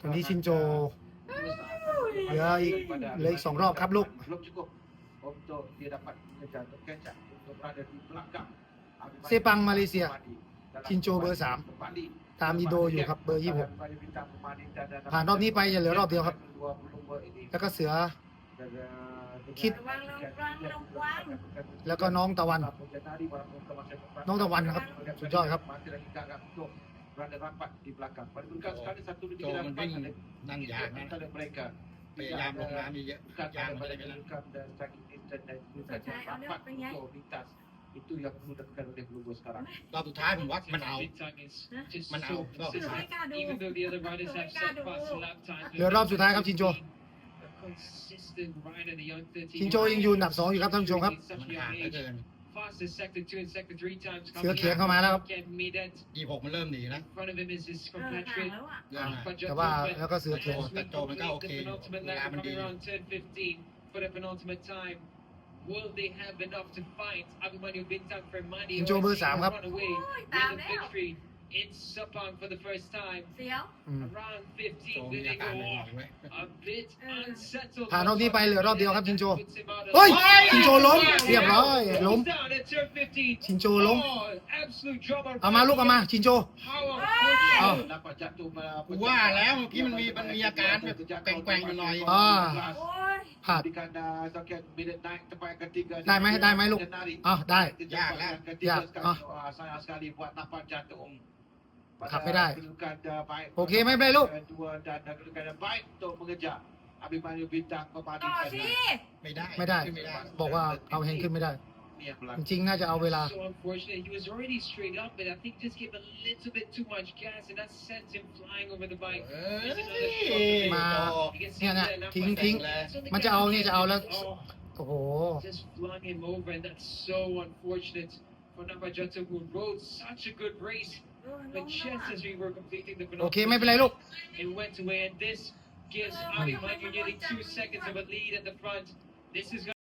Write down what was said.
ตอนนี้ชินโจเหลืออีกเหลืออีกสองรอบครับลูก เซปังมาเลเซีย ชินโจเบอร์สาม ตามอีโดอยู่ครับ เบอร์ยี่หกผ่านรอบนี้ไปจะเหลือรอบเดียวครับ แล้วก็เสือ คิด แล้วก็น้องตะวัน น้องตะวันนะครับ สุดยอดครับ berada rapat di belakang. Pada bukan so, sekali satu lebih so, rapat ada nang jalan antara mereka. พยายามลงน้ำเยอะๆยางมันได้ไปแล้ว dan sakit internet rapat untuk lintas itu yang dimudahkan oleh Globo sekarang. รอบสุดท้ายผมว่ามันเอามันเอารอบสุดท้ายเหลือรอบสุดท้ายครับชินโจชินโจยังอยู่อันดับสองอยู่ครับท่านผู้ชมครับมันห่างเหลือเกิน fastest sector two and sector three times coming out. เสือเขียนเข้ามาแล้วครับยี่หกมันเริ่มหนีนะเริ่มหนาแล้วอ่ะแต่ว่า แล้วก็เสือเขียนแต่โจมันก็โอเคเวลามันดี put up an ultimate time will they have enough to fight Abimanyu Bintang for money or is he going to run away with the victory ผ่านรอบนี้ไปเหลือรอบเดียวครับ ชินโจเฮ้ย ชินโจล้มเรียบร้อยล้มชินโจล้มเอามาลูกเอามา ชินโจเออกูว่าแล้วเมื่อกี้มันมีมันมีอาการแบบแกว่งๆอยู่หน่อยอ่าโได้ไหมได้ไหมลูก อ๋อได้ยากแล้วยากขับไม่ได้โอเคไม่ไปลูกต่อสไม่ได้ไม่ได้ บอกว่าเอาเฮงขึ้นไม่ได้ So unfortunate, he was already straight up, and I think just gave a little bit too much gas, and that sent him flying over the bike. มันจะเอาเนี่ยจะเอาแล้ว โอ้โห oh. just flung him over, and that's so unfortunate for who rode such a good race. Oh, but just as we were completing the ไม่เป็นไรลูก It went away, and this gives oh, Avi Mike nearly two seconds of a lead at the front. This is